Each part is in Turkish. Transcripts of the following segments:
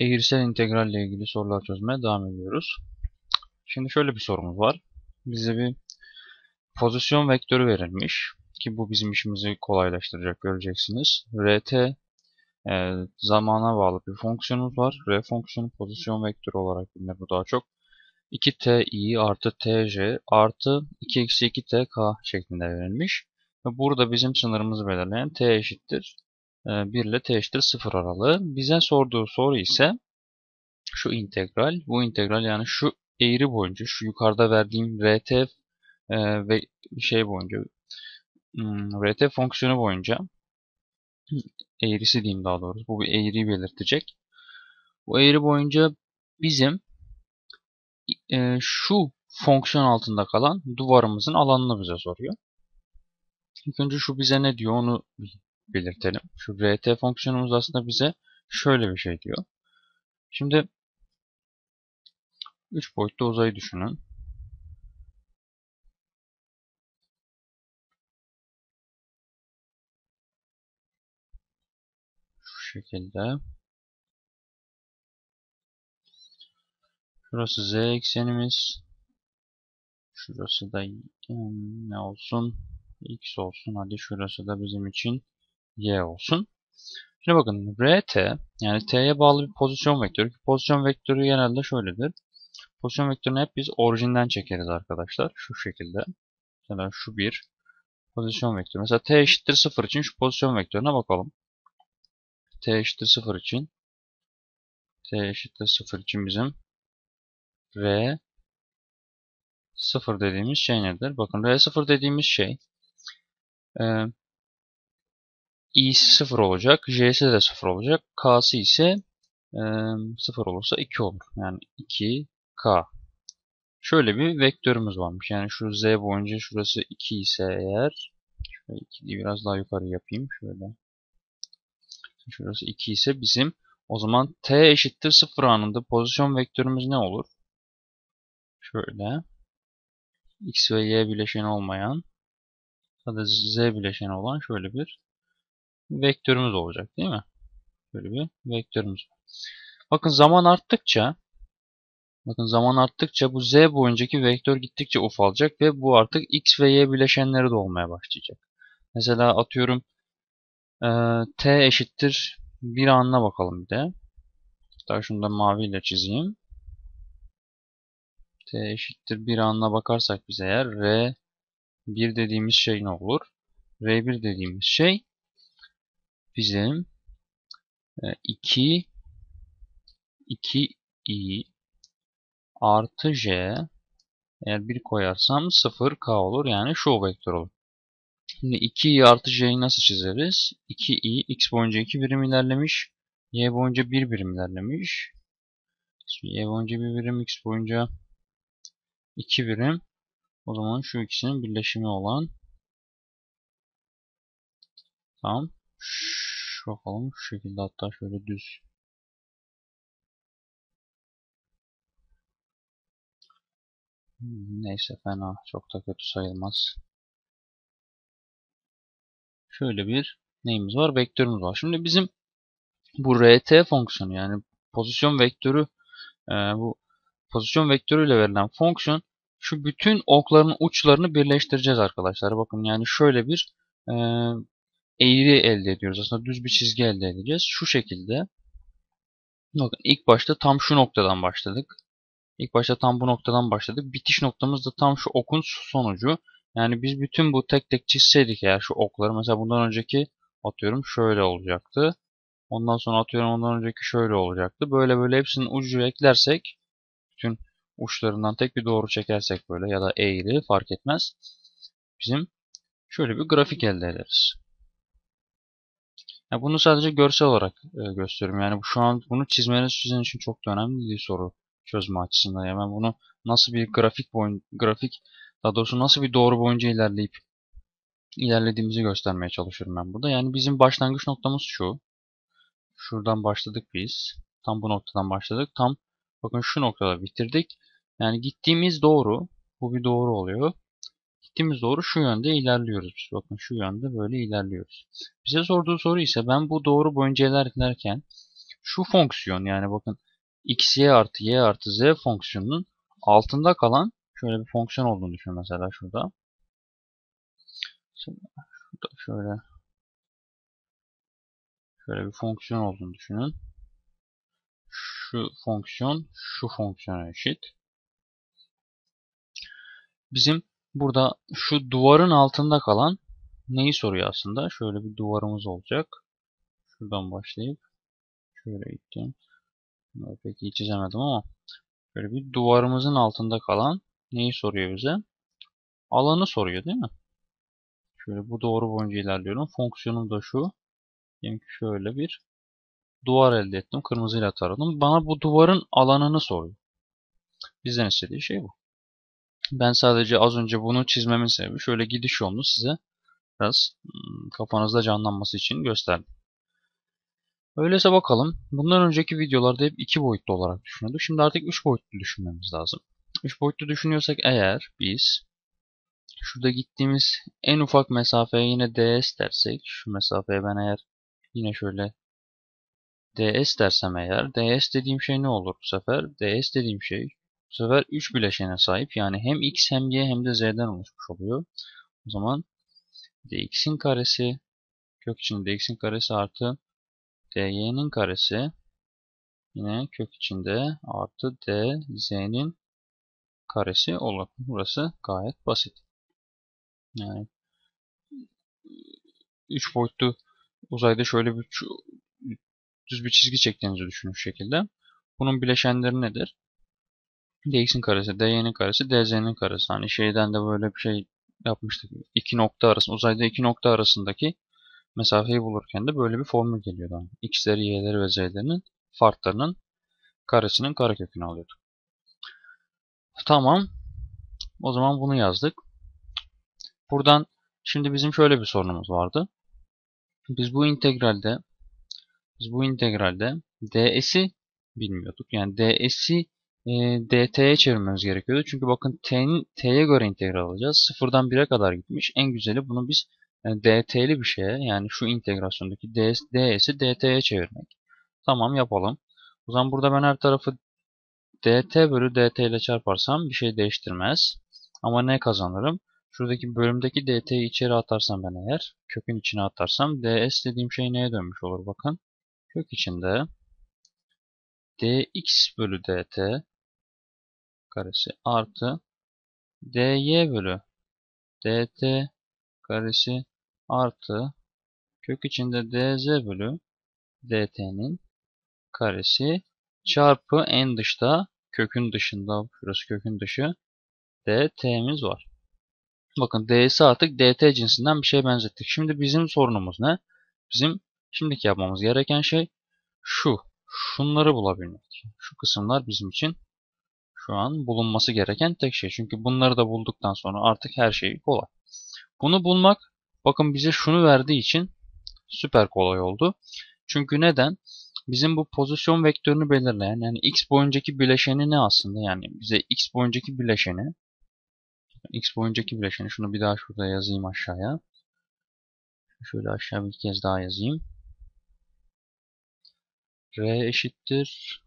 eğrisel integral ile ilgili sorular çözmeye devam ediyoruz. Şimdi şöyle bir sorumuz var. Bize bir pozisyon vektörü verilmiş ki bu bizim işimizi kolaylaştıracak göreceksiniz. RT e, zamana bağlı bir fonksiyonumuz var. R fonksiyonu pozisyon vektörü olarak bilinir bu daha çok. 2ti artı tj artı 2 eksi 2tk şeklinde verilmiş. Ve burada bizim sınırımızı belirleyen t eşittir 1 ile t eşittir 0 aralığı. Bize sorduğu soru ise şu integral, bu integral yani şu eğri boyunca, şu yukarıda verdiğim rt e, ve şey boyunca, hmm, rt fonksiyonu boyunca eğrisi diyeyim daha doğrusu. Bu bir eğriyi belirtecek. Bu eğri boyunca bizim e, şu fonksiyon altında kalan duvarımızın alanını bize soruyor. İlk önce şu bize ne diyor onu belirtelim. Şu rt fonksiyonumuz aslında bize şöyle bir şey diyor. Şimdi 3 boyutlu uzayı düşünün. Şu şekilde. Şurası z eksenimiz. Şurası da ne olsun? x olsun. Hadi şurası da bizim için y olsun. Şimdi bakın rt yani t'ye bağlı bir pozisyon vektörü. Pozisyon vektörü genelde şöyledir. Pozisyon vektörünü hep biz orijinden çekeriz arkadaşlar. Şu şekilde. Mesela şu bir pozisyon vektörü. Mesela t eşittir 0 için şu pozisyon vektörüne bakalım. t eşittir 0 için t eşittir 0 için bizim r 0 dediğimiz şey nedir? Bakın r0 dediğimiz şey i'si 0 olacak, j'si de 0 olacak, k'sı ise e, 0 olursa 2 olur. Yani 2k. Şöyle bir vektörümüz varmış. Yani şu z boyunca şurası 2 ise eğer şöyle 2'yi biraz daha yukarı yapayım. Şöyle. Şurası 2 ise bizim o zaman t eşittir 0 anında pozisyon vektörümüz ne olur? Şöyle. x ve y bileşeni olmayan ya z bileşeni olan şöyle bir vektörümüz olacak değil mi? Böyle bir vektörümüz. Bakın zaman arttıkça bakın zaman arttıkça bu z boyuncaki vektör gittikçe ufalacak ve bu artık x ve y bileşenleri de olmaya başlayacak. Mesela atıyorum e, t eşittir bir anına bakalım bir de. Hatta şunu da maviyle çizeyim. t eşittir bir anına bakarsak biz eğer r 1 dediğimiz şey ne olur? R1 dediğimiz şey bizim 2 2i artı j eğer 1 koyarsam 0k olur. Yani şu vektör olur. Şimdi 2i artı j'yi nasıl çizeriz? 2i x boyunca 2 birim ilerlemiş. y boyunca 1 birim ilerlemiş. y boyunca 1 birim x boyunca 2 birim. O zaman şu ikisinin birleşimi olan tamam. Şu bakalım şu şekilde hatta şöyle düz Neyse fena çok da kötü sayılmaz. Şöyle bir neyimiz var? Vektörümüz var. Şimdi bizim bu rt fonksiyonu yani pozisyon vektörü e, bu pozisyon vektörüyle verilen fonksiyon şu bütün okların uçlarını birleştireceğiz arkadaşlar. Bakın yani şöyle bir e, eğri elde ediyoruz. Aslında düz bir çizgi elde edeceğiz. Şu şekilde. Bakın ilk başta tam şu noktadan başladık. İlk başta tam bu noktadan başladık. Bitiş noktamız da tam şu okun sonucu. Yani biz bütün bu tek tek çizseydik eğer şu okları. Mesela bundan önceki atıyorum şöyle olacaktı. Ondan sonra atıyorum ondan önceki şöyle olacaktı. Böyle böyle hepsinin ucu eklersek bütün uçlarından tek bir doğru çekersek böyle ya da eğri fark etmez. Bizim şöyle bir grafik elde ederiz. Yani bunu sadece görsel olarak e, gösteriyorum. Yani şu an bunu çizmeniz sizin için çok da önemli bir soru çözme açısından. Yani ben bunu nasıl bir grafik boyun grafik daha doğrusu nasıl bir doğru boyunca ilerleyip ilerlediğimizi göstermeye çalışıyorum ben burada. Yani bizim başlangıç noktamız şu. Şuradan başladık biz. Tam bu noktadan başladık. Tam bakın şu noktada bitirdik. Yani gittiğimiz doğru. Bu bir doğru oluyor. Gittiğimiz doğru şu yönde ilerliyoruz. Biz. Bakın şu yönde böyle ilerliyoruz. Bize sorduğu soru ise ben bu doğru boyunca ilerlerken şu fonksiyon yani bakın x, y artı y artı z fonksiyonunun altında kalan şöyle bir fonksiyon olduğunu düşün mesela şurada. Şurada şöyle şöyle bir fonksiyon olduğunu düşünün. Şu fonksiyon şu fonksiyona eşit. Bizim burada şu duvarın altında kalan neyi soruyor aslında? Şöyle bir duvarımız olacak. Şuradan başlayıp şöyle gittim. Pek iyi çizemedim ama şöyle bir duvarımızın altında kalan neyi soruyor bize? Alanı soruyor değil mi? Şöyle bu doğru boyunca ilerliyorum. Fonksiyonum da şu. Diyelim ki şöyle bir duvar elde ettim. Kırmızıyla taradım. Bana bu duvarın alanını soruyor. Bizden istediği şey bu. Ben sadece az önce bunu çizmemin sebebi şöyle gidiş yolunu size biraz kafanızda canlanması için gösterdim. Öyleyse bakalım. Bundan önceki videolarda hep iki boyutlu olarak düşünüyorduk. Şimdi artık üç boyutlu düşünmemiz lazım. Üç boyutlu düşünüyorsak eğer biz şurada gittiğimiz en ufak mesafeye yine ds dersek şu mesafeye ben eğer yine şöyle ds dersem eğer ds dediğim şey ne olur bu sefer? ds dediğim şey bu sefer 3 bileşene sahip. Yani hem x hem y hem de z'den oluşmuş oluyor. O zaman dx'in karesi kök içinde dx'in karesi artı dy'nin karesi yine kök içinde artı dz'nin karesi olur. Burası gayet basit. Yani 3 boyutlu uzayda şöyle bir düz bir çizgi çektiğinizi düşünün şekilde. Bunun bileşenleri nedir? Dx'in karesi, dy'nin karesi, dz'nin karesi. Hani şeyden de böyle bir şey yapmıştık. İki nokta arasında, uzayda iki nokta arasındaki mesafeyi bulurken de böyle bir formül geliyordu. Yani x'leri, y'leri ve z'lerinin farklarının karesinin karekökünü alıyorduk. Tamam. O zaman bunu yazdık. Buradan şimdi bizim şöyle bir sorunumuz vardı. Biz bu integralde biz bu integralde ds'i bilmiyorduk. Yani ds'i e, dt'ye çevirmemiz gerekiyordu. Çünkü bakın t'nin t'ye göre integral alacağız. Sıfırdan 1'e kadar gitmiş. En güzeli bunu biz e, dt'li bir şeye yani şu integrasyondaki ds, ds'i dt'ye çevirmek. Tamam yapalım. O zaman burada ben her tarafı dt bölü dt ile çarparsam bir şey değiştirmez. Ama ne kazanırım? Şuradaki bölümdeki dt'yi içeri atarsam ben eğer, kökün içine atarsam ds dediğim şey neye dönmüş olur bakın. Kök içinde dx bölü dt karesi artı dy bölü dt karesi artı kök içinde dz bölü dt'nin karesi çarpı en dışta kökün dışında şurası kökün dışı dt'miz var. Bakın d'si artık dt cinsinden bir şey benzettik. Şimdi bizim sorunumuz ne? Bizim şimdiki yapmamız gereken şey şu. Şunları bulabilmek. Şu kısımlar bizim için şu an bulunması gereken tek şey. Çünkü bunları da bulduktan sonra artık her şey kolay. Bunu bulmak bakın bize şunu verdiği için süper kolay oldu. Çünkü neden? Bizim bu pozisyon vektörünü belirleyen yani x boyuncaki bileşeni ne aslında? Yani bize x boyuncaki bileşeni x boyuncaki bileşeni şunu bir daha şurada yazayım aşağıya. Şöyle aşağı bir kez daha yazayım. R eşittir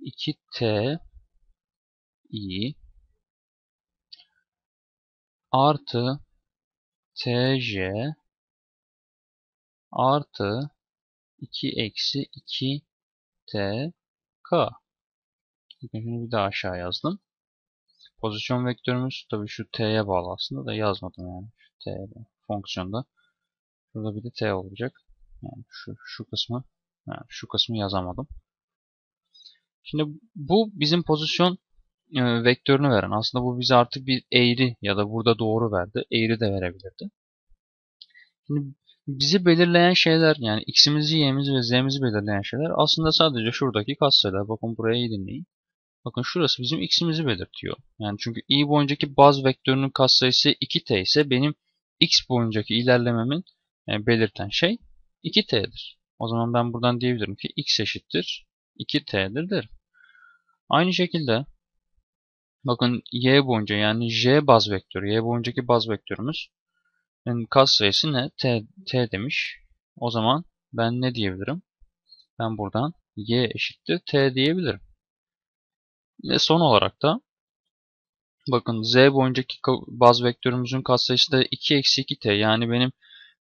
2t i artı tj artı 2 eksi 2 t k. Şimdi bir daha aşağı yazdım. Pozisyon vektörümüz tabii şu t'ye bağlı aslında da yazmadım yani. Şu t fonksiyonda. Burada bir de t olacak. Yani şu, şu kısmı yani şu kısmı yazamadım. Şimdi bu bizim pozisyon e, vektörünü veren. Aslında bu bize artık bir eğri ya da burada doğru verdi. Eğri de verebilirdi. Şimdi bizi belirleyen şeyler yani x'imizi, y'imizi ve z'imizi belirleyen şeyler aslında sadece şuradaki katsayılar. Bakın buraya iyi dinleyin. Bakın şurası bizim x'imizi belirtiyor. Yani çünkü i boyuncaki baz vektörünün katsayısı 2t ise benim x boyuncaki ilerlememin yani belirten şey 2t'dir. O zaman ben buradan diyebilirim ki x eşittir 2t'dir derim. Aynı şekilde bakın y boyunca yani j baz vektörü, y boyuncaki baz vektörümüz yani sayısı ne? T, t demiş. O zaman ben ne diyebilirim? ben buradan y eşittir t diyebilirim. Ve son olarak da bakın z boyuncaki baz vektörümüzün katsayısı da 2 eksi 2t. Yani benim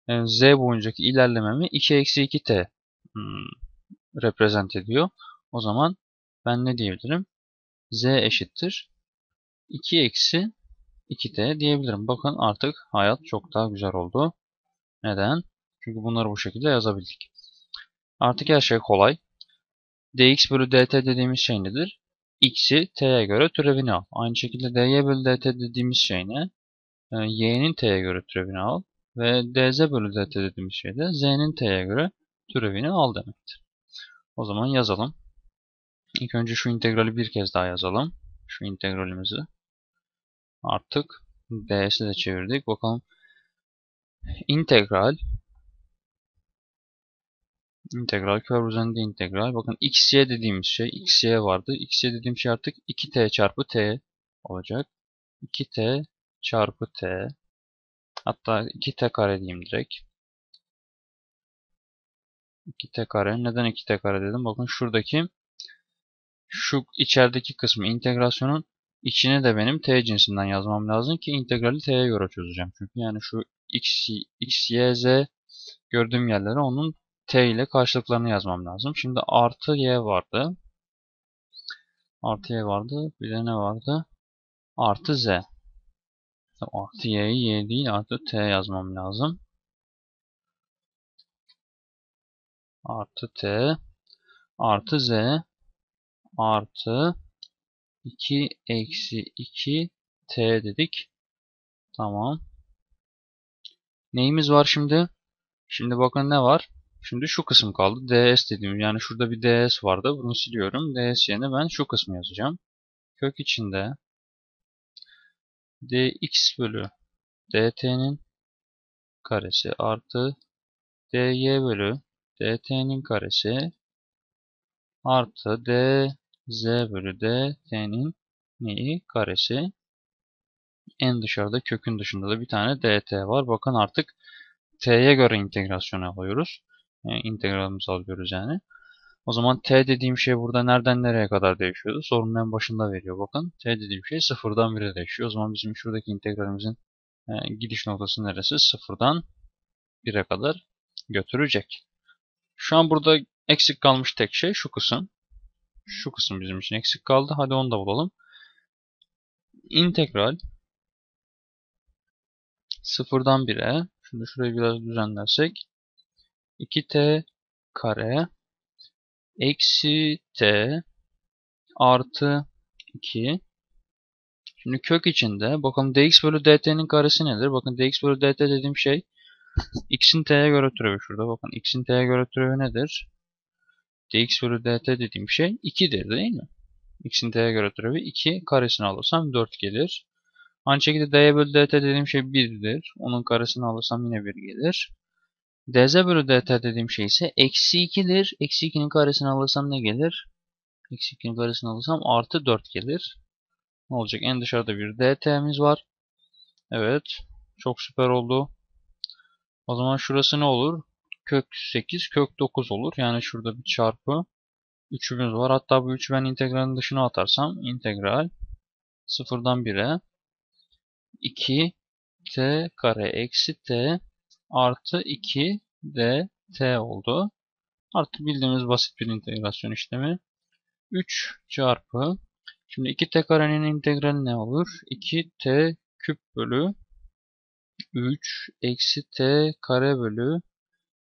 e, z boyuncaki ilerlememi 2 eksi 2t hmm, reprezent ediyor. O zaman ben ne diyebilirim? z eşittir 2 eksi 2t diyebilirim. Bakın artık hayat çok daha güzel oldu. Neden? Çünkü bunları bu şekilde yazabildik. Artık her şey kolay. dx bölü dt dediğimiz şey nedir? x'i t'ye göre türevini al. Aynı şekilde dy bölü dt dediğimiz şey ne? Yani y'nin t'ye göre türevini al. Ve dz bölü dt dediğimiz şey de z'nin t'ye göre türevini al demektir. O zaman yazalım. İlk önce şu integrali bir kez daha yazalım. Şu integralimizi. Artık ds'i de çevirdik. Bakalım. İntegral İntegral kör üzerinde integral. Bakın xy dediğimiz şey xy vardı. xy dediğim şey artık 2t çarpı t olacak. 2t çarpı t. Hatta 2t kare diyeyim direkt. 2t kare. Neden 2t kare dedim? Bakın şuradaki şu içerideki kısmı integrasyonun içine de benim t cinsinden yazmam lazım ki integrali t'ye göre çözeceğim. Çünkü yani şu x, x, y, z gördüğüm yerlere onun t ile karşılıklarını yazmam lazım. Şimdi artı y vardı. Artı y vardı. Bir de ne vardı? Artı z. Artı y'yi y değil artı t yazmam lazım. Artı t artı z artı 2 eksi 2 t dedik. Tamam. Neyimiz var şimdi? Şimdi bakın ne var? Şimdi şu kısım kaldı. ds dediğim yani şurada bir ds vardı. Bunu siliyorum. ds yerine ben şu kısmı yazacağım. Kök içinde dx bölü dt'nin karesi artı dy bölü dt'nin karesi artı dz bölü dt'nin neyi karesi en dışarıda kökün dışında da bir tane dt var. Bakın artık t'ye göre integrasyon alıyoruz. Yani integralimizi alıyoruz yani. O zaman t dediğim şey burada nereden nereye kadar değişiyordu? Sorunun en başında veriyor bakın. t dediğim şey sıfırdan 1'e değişiyor. O zaman bizim şuradaki integralimizin e, gidiş noktası neresi? Sıfırdan 1'e kadar götürecek. Şu an burada eksik kalmış tek şey şu kısım. Şu kısım bizim için eksik kaldı. Hadi onu da bulalım. İntegral sıfırdan 1'e şimdi şurayı biraz düzenlersek 2t kare eksi t artı 2 Şimdi kök içinde bakalım dx bölü dt'nin karesi nedir? Bakın dx bölü dt dediğim şey x'in t'ye göre türevi şurada. Bakın x'in t'ye göre türevi nedir? Dx bölü dt dediğim şey 2'dir değil mi? x'in t'ye göre türevi 2 karesini alırsam 4 gelir. Aynı şekilde dy bölü dt dediğim şey 1'dir. Onun karesini alırsam yine 1 gelir dz bölü dt dediğim şey ise eksi 2'dir. Eksi 2'nin karesini alırsam ne gelir? Eksi 2'nin karesini alırsam artı 4 gelir. Ne olacak? En dışarıda bir dt'miz var. Evet. Çok süper oldu. O zaman şurası ne olur? Kök 8, kök 9 olur. Yani şurada bir çarpı 3'ümüz var. Hatta bu 3'ü ben integralin dışına atarsam integral 0'dan 1'e 2 t kare eksi t artı 2 dt oldu. Artık bildiğimiz basit bir integrasyon işlemi. 3 çarpı Şimdi 2t karenin integrali ne olur? 2t küp bölü 3 eksi t kare bölü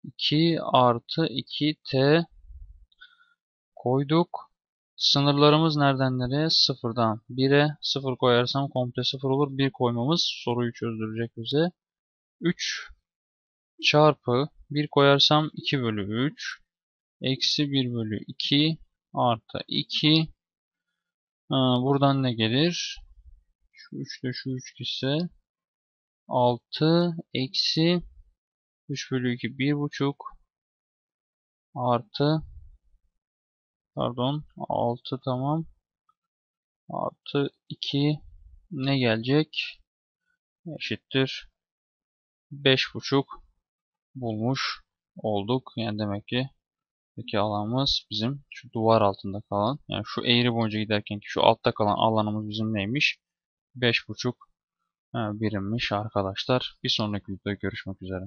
2 artı 2t koyduk. Sınırlarımız nereden nereye? Sıfırdan 1'e 0 koyarsam komple 0 olur. 1 koymamız soruyu çözdürecek bize. 3 çarpı 1 koyarsam 2 bölü 3 eksi 1 bölü 2 artı 2 ha, buradan ne gelir? Şu 3 ile şu 3 ise 6 eksi 3 bölü 2 1,5 artı pardon 6 tamam artı 2 ne gelecek? Eşittir 5,5 bulmuş olduk. Yani demek ki Peki alanımız bizim şu duvar altında kalan yani şu eğri boyunca giderken ki şu altta kalan alanımız bizim neymiş? 5.5 birimmiş arkadaşlar. Bir sonraki videoda görüşmek üzere.